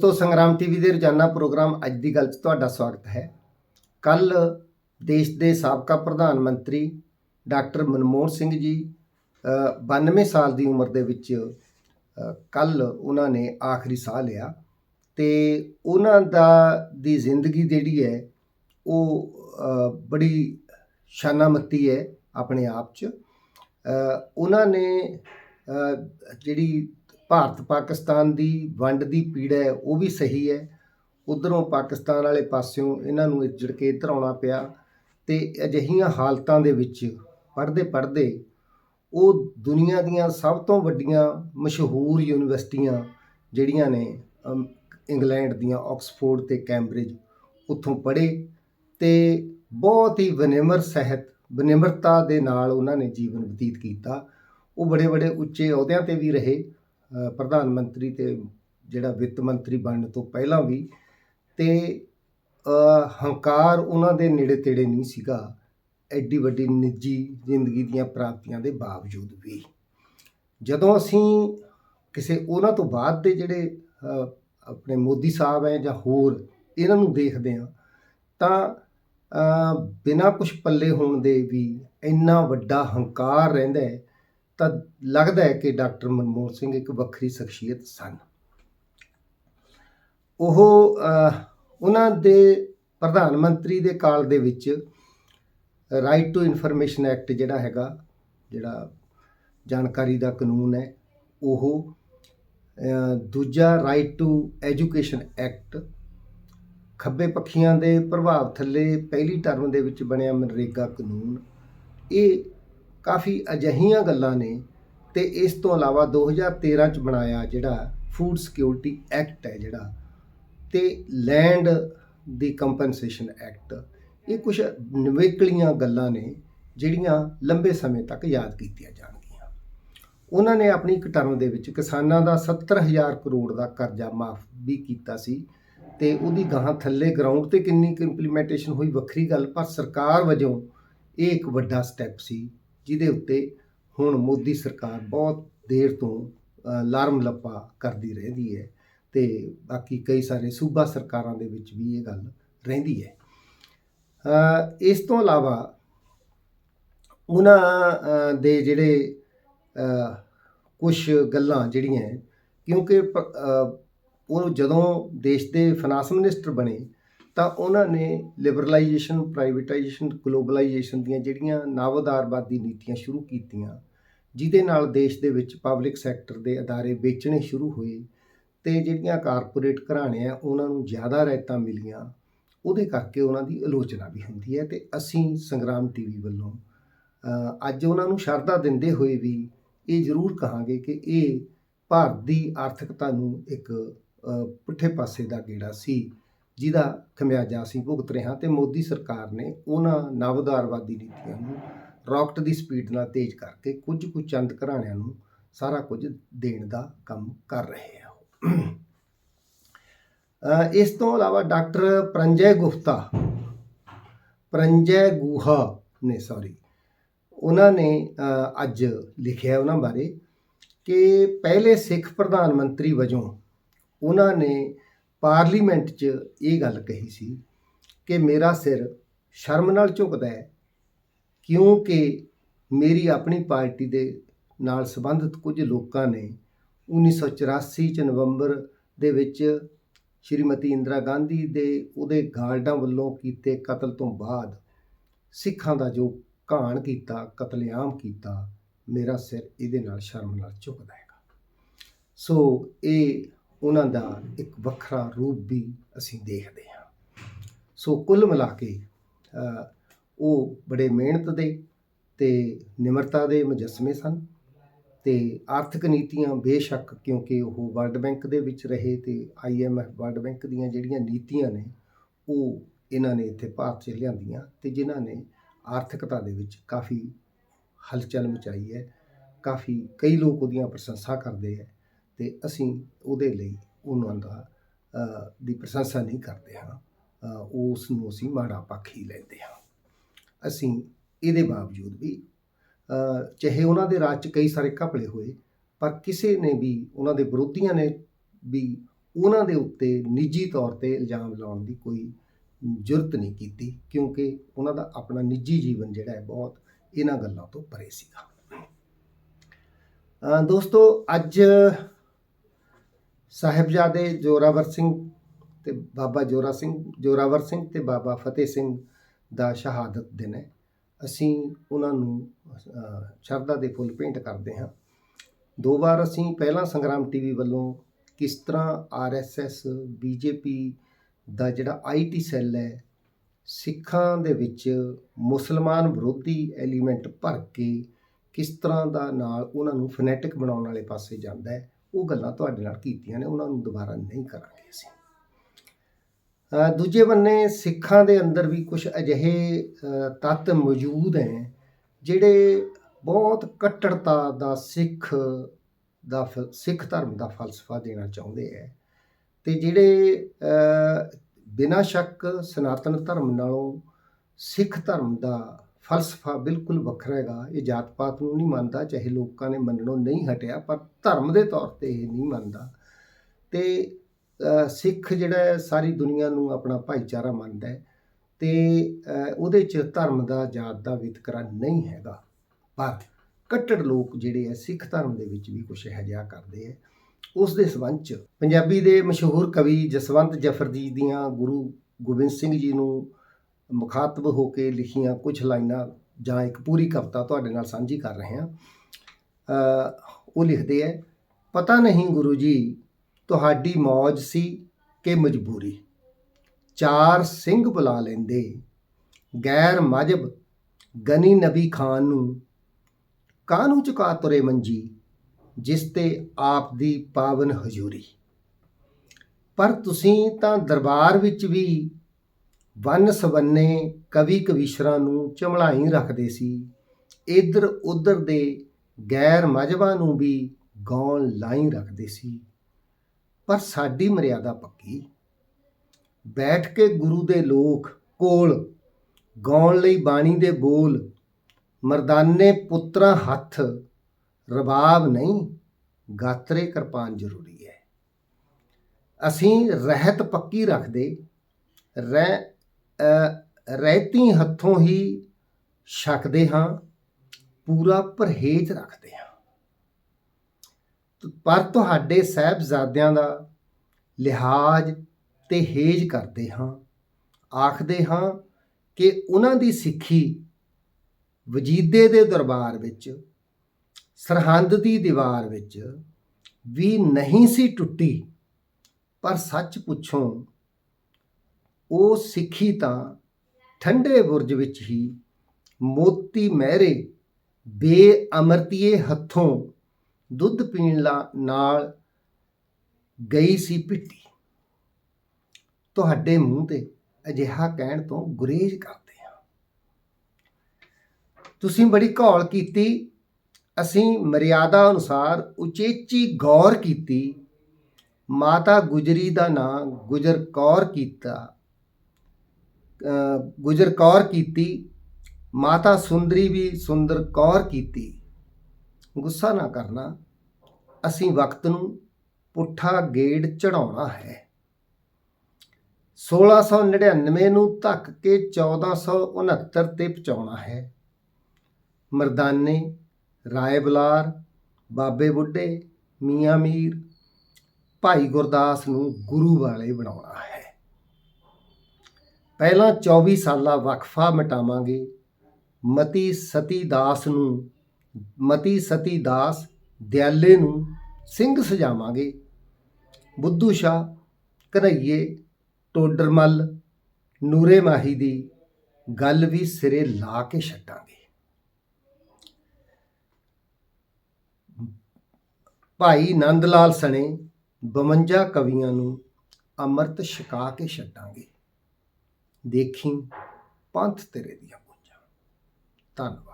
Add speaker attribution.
Speaker 1: ਦੋਸਤੋ ਸੰਗਰਾਮ ਟੀਵੀ ਦੇ ਰੋਜ਼ਾਨਾ ਪ੍ਰੋਗਰਾਮ ਅੱਜ ਦੀ ਗੱਲ 'ਚ ਤੁਹਾਡਾ ਸਵਾਗਤ ਹੈ। ਕੱਲ ਦੇਸ਼ ਦੇ ਸਾਬਕਾ ਪ੍ਰਧਾਨ ਮੰਤਰੀ ਡਾਕਟਰ ਮਨਮੋਹਨ ਸਿੰਘ ਜੀ ਅ, 92 ਸਾਲ ਦੀ ਉਮਰ ਦੇ ਵਿੱਚ ਕੱਲ ਉਹਨਾਂ ਨੇ ਆਖਰੀ ਸਾਹ ਲਿਆ ਤੇ ਉਹਨਾਂ ਦਾ ਦੀ ਜ਼ਿੰਦਗੀ ਜਿਹੜੀ ਹੈ ਉਹ ਬੜੀ ਸ਼ਾਨਾਮਤੀ ਹੈ ਆਪਣੇ ਆਪ 'ਚ। ਉਹਨਾਂ ਨੇ ਜਿਹੜੀ ਭਾਰਤ ਪਾਕਿਸਤਾਨ ਦੀ ਵੰਡ ਦੀ ਪੀੜਾ ਹੈ, ਉਹ ਵੀ ਸਹੀ ਹੈ। ਉਧਰੋਂ ਪਾਕਿਸਤਾਨ ਵਾਲੇ ਪਾਸਿਓਂ ਇਹਨਾਂ ਨੂੰ ਇੱਜੜ ਕੇ ਧਰਾਉਣਾ ਪਿਆ ਤੇ ਅਜਿਹੀਆਂ ਹਾਲਤਾਂ ਦੇ ਵਿੱਚ ਪੜ੍ਹਦੇ ਪੜ੍ਹਦੇ ਉਹ ਦੁਨੀਆ ਦੀਆਂ ਸਭ ਤੋਂ ਵੱਡੀਆਂ ਮਸ਼ਹੂਰ ਯੂਨੀਵਰਸਿਟੀਆਂ ਜਿਹੜੀਆਂ ਨੇ ਇੰਗਲੈਂਡ ਦੀਆਂ, ਆਕਸਫੋਰਡ ਤੇ ਕੈਂਬਰਿਜ ਉੱਥੋਂ ਪੜ੍ਹੇ ਤੇ ਬਹੁਤ ਹੀ ਵਿਨਿਮਰ ਸਹਿਤ, ਵਿਨਿਮਰਤਾ ਦੇ ਨਾਲ ਉਹਨਾਂ ਨੇ ਜੀਵਨ ਬਤੀਤ ਕੀਤਾ। ਉਹ ਬੜੇ ਬੜੇ ਉੱਚੇ ਅਹੁਦਿਆਂ ਤੇ ਵੀ ਰਹੇ। ਪ੍ਰਧਾਨ ਮੰਤਰੀ ਤੇ ਜਿਹੜਾ ਵਿੱਤ ਮੰਤਰੀ ਬਣਨ ਤੋਂ ਪਹਿਲਾਂ ਵੀ ਤੇ ਹੰਕਾਰ ਉਹਨਾਂ ਦੇ ਨੇੜੇ ਤੇੜੇ ਨਹੀਂ ਸੀਗਾ। ਐਡੀ ਵੱਡੀ ਨਿੱਜੀ ਜ਼ਿੰਦਗੀ ਦੀਆਂ ਪ੍ਰਾਪਤੀਆਂ ਦੇ ਬਾਵਜੂਦ ਵੀ। ਜਦੋਂ ਅਸੀਂ ਕਿਸੇ ਉਹਨਾਂ ਤੋਂ ਬਾਅਦ ਦੇ ਜਿਹੜੇ ਆਪਣੇ ਮੋਦੀ ਸਾਹਿਬ ਹੈ ਜਾਂ ਹੋਰ ਇਹਨਾਂ ਨੂੰ ਦੇਖਦੇ ਹਾਂ ਤਾਂ ਅ, ਬਿਨਾਂ ਕੁਝ ਪੱਲੇ ਹੋਣ ਦੇ ਵੀ ਇੰਨਾ ਵੱਡਾ ਹੰਕਾਰ ਰਹਿੰਦਾ ਹੈ ਤਾਂ ਲੱਗਦਾ ਹੈ ਕਿ ਡਾਕਟਰ ਮਨਮੋਹਨ ਸਿੰਘ ਇੱਕ ਵੱਖਰੀ ਸ਼ਖਸੀਅਤ ਸਨ। ਉਹ ਉਹਨਾਂ ਦੇ ਪ੍ਰਧਾਨ ਮੰਤਰੀ ਦੇ ਕਾਲ ਦੇ ਵਿੱਚ ਰਾਈਟ ਟੂ ਇਨਫੋਰਮੇਸ਼ਨ ਐਕਟ ਜਿਹੜਾ ਹੈਗਾ, ਜਿਹੜਾ ਜਾਣਕਾਰੀ ਦਾ ਕਾਨੂੰਨ ਹੈ, ਉਹ ਦੂਜਾ ਰਾਈਟ ਟੂ ਐਜੂਕੇਸ਼ਨ ਐਕਟ ਖੱਬੇ ਪੱਖੀਆਂ ਦੇ ਪ੍ਰਭਾਵ ਥੱਲੇ ਪਹਿਲੀ ਟਰਮ ਦੇ ਵਿੱਚ ਬਣਿਆ ਮਨਰੇਗਾ ਕਾਨੂੰਨ, ਇਹ ਕਾਫੀ ਅਜਹੀਆਂ ਗੱਲਾਂ ਨੇ ਤੇ ਇਸ ਤੋਂ ਇਲਾਵਾ 2013 ਚ ਬਣਾਇਆ ਜਿਹੜਾ ਫੂਡ ਸਿਕਿਉਰਿਟੀ ਐਕਟ ਹੈ ਜਿਹੜਾ ਤੇ ਲੈਂਡ ਦੀ ਕੰਪਨਸੇਸ਼ਨ ਐਕਟ ਇਹ ਕੁਝ ਨਿਵੇਕਲੀਆਂ ਗੱਲਾਂ ਨੇ ਜਿਹੜੀਆਂ ਲੰਬੇ ਸਮੇਂ ਤੱਕ ਯਾਦ ਕੀਤੀਆਂ ਜਾਣਗੀਆਂ। ਉਹਨਾਂ ਨੇ ਆਪਣੀ ਇੱਕ ਟਰਮ ਦੇ ਵਿੱਚ ਕਿਸਾਨਾਂ ਦਾ 70000 ਕਰੋੜ ਦਾ ਕਰਜ਼ਾ ਮਾਫ ਵੀ ਕੀਤਾ ਸੀ ਤੇ ਉਹਦੀ ਗਾਹਾਂ ਥੱਲੇ ਗਰਾਊਂਡ ਤੇ ਕਿੰਨੀ ਕੁ ਇੰਪਲੀਮੈਂਟੇਸ਼ਨ ਹੋਈ ਵੱਖਰੀ ਗੱਲ, ਪਰ ਸਰਕਾਰ ਵਜੋਂ ਇਹ ਇੱਕ ਵੱਡਾ ਸਟੈਪ ਸੀ। ਜਿਹਦੇ ਉੱਤੇ ਹੁਣ ਮੋਦੀ ਸਰਕਾਰ ਬਹੁਤ ਦੇਰ ਤੋਂ ਲਾਰਮ ਲੱਪਾ ਕਰਦੀ ਰਹਿੰਦੀ ਹੈ ਤੇ ਬਾਕੀ ਕਈ ਸਾਰੇ ਸੂਬਾ ਸਰਕਾਰਾਂ ਦੇ ਵਿੱਚ ਵੀ ਇਹ ਗੱਲ ਰਹਿੰਦੀ ਹੈ। ਇਸ ਤੋਂ ਇਲਾਵਾ ਉਹਨਾਂ ਦੇ ਜਿਹੜੇ ਕੁਝ ਗੱਲਾਂ ਜਿਹੜੀਆਂ ਕਿਉਂਕਿ ਉਹ ਜਦੋਂ ਦੇਸ਼ ਦੇ ਫਾਈਨਾਂਸ ਮਿਨਿਸਟਰ ਬਣੇ ਤਾਂ ਉਹਨਾਂ ਨੇ ਲਿਬਰਲਾਈਜੇਸ਼ਨ ਪ੍ਰਾਈਵੇਟਾਈਜੇਸ਼ਨ ਗਲੋਬਲਾਈਜੇਸ਼ਨ ਦੀਆਂ ਜਿਹੜੀਆਂ ਨਵਉਦਾਰਵਾਦੀ ਨੀਤੀਆਂ ਸ਼ੁਰੂ ਕੀਤੀਆਂ, ਜਿਹਦੇ ਨਾਲ ਦੇਸ਼ ਦੇ ਵਿੱਚ ਪਬਲਿਕ ਸੈਕਟਰ ਦੇ ਅਦਾਰੇ ਵੇਚਣੇ ਸ਼ੁਰੂ ਹੋਏ ਤੇ ਜਿਹੜੀਆਂ ਕਾਰਪੋਰੇਟ ਘਰਾਣੇ ਆ, ਉਹਨਾਂ ਨੂੰ ਜ਼ਿਆਦਾ ਰਾਇਤਾਂ ਮਿਲੀਆਂ, ਉਹਦੇ ਕਰਕੇ ਉਹਨਾਂ ਦੀ ਆਲੋਚਨਾ ਵੀ ਹੁੰਦੀ ਹੈ ਤੇ ਅਸੀਂ ਸੰਗਰਾਮ ਟੀਵੀ ਵੱਲੋਂ ਅੱਜ ਉਹਨਾਂ ਨੂੰ ਸ਼ਰਧਾ ਦਿੰਦੇ ਹੋਏ ਵੀ ਇਹ ਜ਼ਰੂਰ ਕਹਾਂਗੇ ਕਿ ਇਹ ਭਾਰਤ ਦੀ ਆਰਥਿਕਤਾ ਨੂੰ ਇੱਕ ਪੁੱਠੇ ਪਾਸੇ ਦਾ ਗੇੜਾ ਸੀ। ਜਿਹਦਾ ਖਮਿਆਜਾ ਅਸੀਂ ਭੁਗਤ ਰਹੇ ਹਾਂ ਤੇ ਮੋਦੀ ਸਰਕਾਰ ਨੇ ਉਹਨਾਂ ਨਵਉਦਾਰਵਾਦੀ ਨੀਤੀਆਂ ਨੂੰ ਰਾਕਟ ਦੀ ਸਪੀਡ ਨਾਲ ਤੇਜ਼ ਕਰਕੇ ਕੁਝ ਕੁ ਚੰਦ ਘਰਾਣਿਆਂ ਨੂੰ ਸਾਰਾ ਕੁਝ ਦੇਣ ਦਾ ਕੰਮ ਕਰ ਰਹੇ ਆ। ਇਸ ਤੋਂ ਇਲਾਵਾ ਡਾਕਟਰ ਪ੍ਰੰਜੈ ਗੁਪਤਾ, ਪ੍ਰੰਜੈ ਗੁਹਾ ਨੇ ਸੌਰੀ ਉਹਨਾਂ ਨੇ ਅੱਜ ਲਿਖਿਆ ਉਹਨਾਂ ਬਾਰੇ ਕਿ ਪਹਿਲੇ ਸਿੱਖ ਪ੍ਰਧਾਨ ਮੰਤਰੀ ਵਜੋਂ ਉਹਨਾਂ ਨੇ ਪਾਰਲੀਮੈਂਟ 'ਚ ਇਹ ਗੱਲ ਕਹੀ ਸੀ ਕਿ ਮੇਰਾ ਸਿਰ ਸ਼ਰਮ ਨਾਲ ਝੁਕਦਾ ਹੈ, ਕਿਉਂਕਿ ਮੇਰੀ ਆਪਣੀ ਪਾਰਟੀ ਦੇ ਨਾਲ ਸੰਬੰਧਿਤ ਕੁਝ ਲੋਕਾਂ ਨੇ 1984 ਚ ਨਵੰਬਰ ਦੇ ਵਿੱਚ ਸ਼੍ਰੀਮਤੀ ਇੰਦਰਾ ਗਾਂਧੀ ਦੇ ਉਹਦੇ ਗਾਰਡਾਂ ਵੱਲੋਂ ਕੀਤੇ ਕਤਲ ਤੋਂ ਬਾਅਦ ਸਿੱਖਾਂ ਦਾ ਜੋ ਘਾਣ ਕੀਤਾ, ਕਤਲੇਆਮ ਕੀਤਾ, ਮੇਰਾ ਸਿਰ ਇਹਦੇ ਨਾਲ ਸ਼ਰਮ ਨਾਲ ਝੁਕਦਾ ਹੈਗਾ। ਸੋ ਇਹ ਉਹਨਾਂ ਦਾ ਇੱਕ ਵੱਖਰਾ ਰੂਪ ਵੀ ਅਸੀਂ ਦੇਖਦੇ ਹਾਂ। ਸੋ ਕੁੱਲ ਮਿਲਾ ਕੇ ਉਹ ਬੜੇ ਮਿਹਨਤ ਦੇ ਤੇ ਨਿਮਰਤਾ ਦੇ ਮੁਜੱਸਮੇ ਸਨ ਤੇ ਆਰਥਿਕ ਨੀਤੀਆਂ ਬੇਸ਼ੱਕ ਕਿਉਂਕਿ ਉਹ ਵਰਲਡ ਬੈਂਕ ਦੇ ਵਿੱਚ ਰਹੇ ਤੇ ਆਈਐਮਐਫ ਵਰਲਡ ਬੈਂਕ ਦੀਆਂ ਜਿਹੜੀਆਂ ਨੀਤੀਆਂ ਨੇ, ਉਹ ਇਹਨਾਂ ਨੇ ਇੱਥੇ ਭਾਰਤ 'ਚ ਲਿਆਂਦੀਆਂ ਤੇ ਜਿਨ੍ਹਾਂ ਨੇ ਆਰਥਿਕਤਾ ਦੇ ਵਿੱਚ ਕਾਫੀ ਹਲਚਲ ਮਚਾਈ ਹੈ, ਕਾਫੀ ਕਈ ਲੋਕ ਉਹਦੀਆਂ ਪ੍ਰਸ਼ੰਸਾ ਕਰਦੇ ਹੈ। ਤੇ ਅਸੀਂ ਉਹਦੇ ਲਈ ਉਹਨਾਂ ਦਾ ਦੀ ਪ੍ਰਸ਼ੰਸਾ ਨਹੀਂ ਕਰਦੇ ਹਾਂ। ਉਸ ਨੂੰ ਅਸੀਂ ਮਾੜਾ ਪੱਖ ਹੀ ਲੈਂਦੇ ਹਾਂ। ਅਸੀਂ ਇਹਦੇ ਬਾਵਜੂਦ ਵੀ ਚਾਹੇ ਉਹਨਾਂ ਦੇ ਰਾਜ 'ਚ ਕਈ ਸਾਰੇ ਘਪਲੇ ਹੋਏ, ਪਰ ਕਿਸੇ ਨੇ ਵੀ ਉਹਨਾਂ ਦੇ ਵਿਰੋਧੀਆਂ ਨੇ ਵੀ ਉਹਨਾਂ ਦੇ ਉੱਤੇ ਨਿੱਜੀ ਤੌਰ ਤੇ ਇਲਜ਼ਾਮ ਲਾਉਣ ਦੀ ਕੋਈ ਜ਼ਰੂਰਤ ਨਹੀਂ ਕੀਤੀ, ਕਿਉਂਕਿ ਉਹਨਾਂ ਦਾ ਆਪਣਾ ਨਿੱਜੀ ਜੀਵਨ ਜਿਹੜਾ ਹੈ ਬਹੁਤ ਇਹਨਾਂ ਗੱਲਾਂ ਤੋਂ ਪਰੇ ਸੀਗਾ। ਦੋਸਤੋ, ਅੱਜ ਸਾਹਿਬਜ਼ਾਦੇ ਜੋਰਾਵਰ ਸਿੰਘ ਤੇ ਬਾਬਾ ਜੋਰਾ ਸਿੰਘ, ਜੋਰਾਵਰ ਸਿੰਘ ਤੇ ਬਾਬਾ ਫਤਿਹ ਸਿੰਘ ਦਾ ਸ਼ਹਾਦਤ ਦਿਨ ਹੈ। ਅਸੀਂ ਉਹਨਾਂ ਨੂੰ ਸ਼ਰਧਾ ਦੇ ਫੁੱਲ ਭੇਂਟ ਕਰਦੇ ਹਾਂ। ਦੋ ਵਾਰ ਅਸੀਂ ਪਹਿਲਾਂ ਸੰਗਰਾਮ ਟੀਵੀ ਵੱਲੋਂ ਕਿਸ ਤਰ੍ਹਾਂ ਆਰਐਸਐਸ ਬੀਜੇਪੀ ਦਾ ਜਿਹੜਾ ਆਈਟੀ ਸੈੱਲ ਹੈ, ਸਿੱਖਾਂ ਦੇ ਵਿੱਚ ਮੁਸਲਮਾਨ ਵਿਰੋਧੀ ਐਲੀਮੈਂਟ ਭਰ ਕੇ ਕਿਸ ਤਰ੍ਹਾਂ ਦਾ ਨਾਲ ਉਹਨਾਂ ਨੂੰ ਫਨੈਟਿਕ ਬਣਾਉਣ ਵਾਲੇ ਪਾਸੇ ਜਾਂਦਾ ਹੈ ਉਹ ਗੱਲਾਂ ਤੁਹਾਡੇ ਨਾਲ ਕੀਤੀਆਂ ਨੇ, ਉਹਨਾਂ ਨੂੰ ਦੁਬਾਰਾ ਨਹੀਂ ਕਰਾਂਗੇ ਅਸੀਂ। ਦੂਜੇ ਬੰਨੇ ਸਿੱਖਾਂ ਦੇ ਅੰਦਰ ਵੀ ਕੁਝ ਅਜਿਹੇ ਤੱਤ ਮੌਜੂਦ ਹੈ ਜਿਹੜੇ ਬਹੁਤ ਕੱਟੜਤਾ ਦਾ ਸਿੱਖ ਦਾ ਫ- ਸਿੱਖ ਧਰਮ ਦਾ ਫਲਸਫਾ ਦੇਣਾ ਚਾਹੁੰਦੇ ਹੈ ਤੇ ਜਿਹੜੇ ਬਿਨਾਂ ਸ਼ੱਕ ਸਨਾਤਨ ਧਰਮ ਨਾਲੋਂ ਸਿੱਖ ਧਰਮ ਦਾ ਫਲਸਫਾ ਬਿਲਕੁਲ ਵੱਖਰਾ ਹੈਗਾ। ਇਹ ਜਾਤ ਪਾਤ ਨੂੰ ਨਹੀਂ ਮੰਨਦਾ, ਚਾਹੇ ਲੋਕਾਂ ਨੇ ਮੰਨਣੋਂ ਨਹੀਂ ਹਟਿਆ, ਪਰ ਧਰਮ ਦੇ ਤੌਰ ਤੇ ਇਹ ਨਹੀਂ ਮੰਨਦਾ। ਤੇ ਸਿੱਖ ਜਿਹੜਾ ਸਾਰੀ ਦੁਨੀਆ ਨੂੰ ਆਪਣਾ ਭਾਈਚਾਰਾ ਮੰਨਦਾ ਹੈ। ਤੇ ਉਹਦੇ ਚ ਧਰਮ ਦਾ, ਜਾਤ ਦਾ ਵਿਤਕਰਾ ਨਹੀਂ ਹੈਗਾ। ਪਰ ਕੱਟੜ ਲੋਕ ਜਿਹੜੇ ਹੈ, ਸਿੱਖ ਧਰਮ ਦੇ ਵਿੱਚ ਵੀ ਕੁਝ ਇਹੋ ਜਿਹਾ ਕਰਦੇ ਹੈ। ਉਸ ਦੇ ਸਬੰਧ ਚ ਪੰਜਾਬੀ ਦੇ ਮਸ਼ਹੂਰ ਕਵੀ ਜਸਵੰਤ ਜਫਰ ਜੀ ਦੀਆਂ ਗੁਰੂ ਗੋਬਿੰਦ ਸਿੰਘ ਜੀ ਨੂੰ ਮੁਖਾਤਬ ਹੋ ਕੇ ਲਿਖੀਆਂ ਕੁਝ ਲਾਈਨਾਂ ਜਾਂ ਇੱਕ ਪੂਰੀ ਕਵਿਤਾ ਤੁਹਾਡੇ ਨਾਲ ਸਾਂਝੀ ਕਰ ਰਹੇ ਹਾਂ। ਉਹ ਲਿਖਦੇ ਹੈ ਪਤਾ ਨਹੀਂ ਗੁਰੂ ਜੀ, ਤੁਹਾਡੀ ਮੌਜ ਸੀ ਕਿ ਮਜਬੂਰੀ। ਚਾਰ ਸਿੰਘ ਬੁਲਾ ਲੈਂਦੇ, ਗੈਰ ਮਜਬ ਗਨੀ ਨਬੀ ਖਾਨ ਨੂੰ। ਕਾਹਨੂੰ ਚੁਕਾ ਤੁਰੇ ਮੰਜੀ, ਜਿਸ ਤੇ ਆਪ ਦੀ ਪਾਵਨ ਹਜ਼ੂਰੀ। ਪਰ ਤੁਸੀਂ ਤਾਂ ਦਰਬਾਰ ਵਿੱਚ ਵੀ ਵੰਨ ਸਵੰਨੇ ਕਵੀ ਕਵੀਸ਼ਰਾਂ ਨੂੰ ਚਮਲਾਈ ਰੱਖਦੇ ਸੀ। ਇਧਰ ਉਧਰ ਦੇ ਗੈਰ ਮਜਬਾਂ ਨੂੰ ਵੀ ਗਾਉਣ ਲਾਈ ਰੱਖਦੇ ਸੀ। ਪਰ ਸਾਡੀ ਮਰਿਆਦਾ ਪੱਕੀ। ਬੈਠ ਕੇ ਗੁਰੂ ਦੇ ਲੋਕ ਕੋਲ ਗਾਉਣ ਲਈ ਬਾਣੀ ਦੇ ਬੋਲ, ਮਰਦਾਨੇ ਪੁੱਤਰਾਂ ਹੱਥ, ਰਬਾਬ ਨਹੀਂ, ਗਾਤਰੇ ਕਿਰਪਾਨ ਜ਼ਰੂਰੀ ਹੈ। ਅਸੀਂ ਰਹਿਤ ਪੱਕੀ ਰੱਖਦੇ, ਰਹਿ ਰਹਿਤੀ ਹੱਥੋਂ ਹੀ ਛਕਦੇ ਹਾਂ, ਪੂਰਾ ਪਰਹੇਜ਼ ਰੱਖਦੇ ਹਾਂ। ਪਰ ਤੁਹਾਡੇ ਸਹਿਬਜ਼ਾਦਿਆਂ ਦਾ ਲਿਹਾਜ਼ ਤੇ ਹੇਜ ਕਰਦੇ ਹਾਂ। ਆਖਦੇ ਹਾਂ ਕਿ ਉਹਨਾਂ ਦੀ ਸਿੱਖੀ ਵਜੀਦੇ ਦੇ ਦਰਬਾਰ ਵਿੱਚ, ਸਰਹੰਦ ਦੀ ਦੀਵਾਰ ਵਿੱਚ ਵੀ ਨਹੀਂ ਸੀ ਟੁੱਟੀ। ਪਰ ਸੱਚ ਪੁੱਛੋ ਉਹ ਸਿੱਖੀ ਤਾਂ ਠੰਡੇ ਬੁਰਜ ਵਿੱਚ ਹੀ ਮੋਤੀ ਮਹਿਰੇ ਬੇਅਮਰਤੀਏ ਹੱਥੋਂ ਦੁੱਧ ਪੀਣ ਲਾ- ਨਾਲ ਗਈ ਸੀ ਪਿੱਟੀ। ਤੁਹਾਡੇ ਮੂੰਹ ਤੇ ਅਜਿਹਾ ਕਹਿਣ ਤੋਂ ਗੁਰੇਜ਼ ਕਰਦੇ ਹਾਂ। ਤੁਸੀਂ ਬੜੀ ਘੋਲ ਕੀਤੀ, ਅਸੀਂ ਮਰਿਆਦਾ ਅਨੁਸਾਰ ਉਚੇਚੀ ਗੌਰ ਕੀਤੀ, ਮਾਤਾ ਗੁਜਰੀ ਦਾ ਨਾਂ ਗੁਜਰ ਕੌਰ ਕੀਤਾ ਗੁਜਰ ਕੌਰ ਕੀਤੀ, ਮਾਤਾ ਸੁੰਦਰੀ ਵੀ ਸੁੰਦਰ ਕੌਰ ਕੀਤੀ। ਗੁੱਸਾ ਨਾ ਕਰਨਾ, ਅਸੀਂ ਵਕਤ ਨੂੰ ਪੁੱਠਾ ਗੇੜ ਚੜਾਉਣਾ ਹੈ। 1699 ਨੂੰ ਧੱਕ ਕੇ 1469 ਤੇ ਪਹੁੰਚਾਉਣਾ ਹੈ। ਮਰਦਾਨੇ ਰਾਏ ਬਲਾਰ ਬਾਬੇ ਬੁੱਢੇ, ਮੀਆਂ ਮੀਰ, ਭਾਈ ਗੁਰਦਾਸ ਨੂੰ ਗੁਰੂ ਵਾਲੇ ਬਣਾਉਣਾ ਹੈ। ਪਹਿਲਾਂ 24 ਸਾਲਾ ਵਕਫਾ ਮਿਟਾਵਾਂਗੇ। ਮਤੀ ਸਤੀ ਦਾਸ ਨੂੰ, ਮਤੀ ਸਤੀ ਦਾਸ ਦਿਆਲੇ ਨੂੰ ਸਿੰਘ ਸਜਾਵਾਂਗੇ। ਬੁੱਧੂ ਸ਼ਾਹ ਕਨਈਏ ਟੋਡਰਮਲ, ਨੂਰੇ ਮਾਹੀ ਦੀ ਗੱਲ ਵੀ ਸਿਰੇ ਲਾ ਕੇ ਛੱਡਾਂਗੇ। ਭਾਈ ਨੰਦ ਲਾਲ ਸਣੇ 52 ਕਵੀਆਂ ਨੂੰ ਅੰਮ੍ਰਿਤ ਛਕਾ ਕੇ ਛੱਡਾਂਗੇ। ਦੇਖੀ ਪੰਥ ਤੇਰੇ ਦੀਆਂ ਗੁੰਜਾਂ ਧੰਨਵਾਦ।